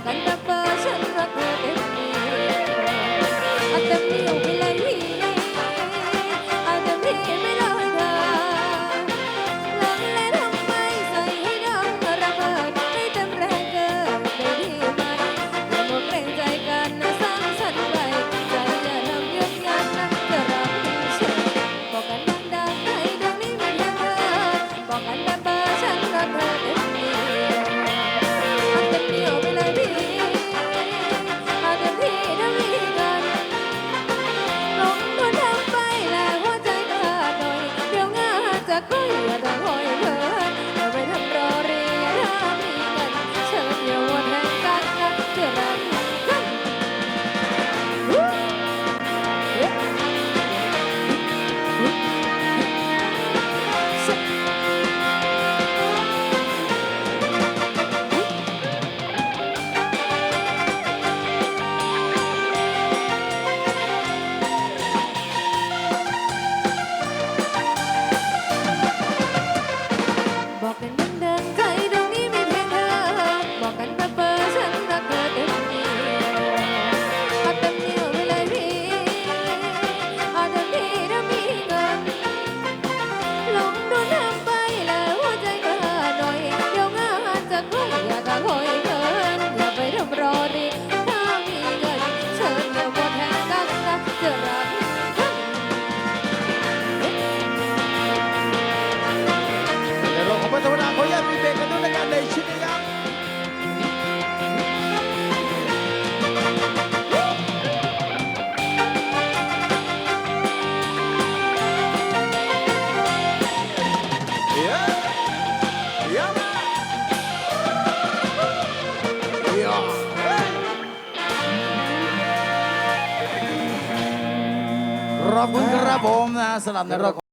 かった ขอบคุณครับผมนะสำหรับในรอบ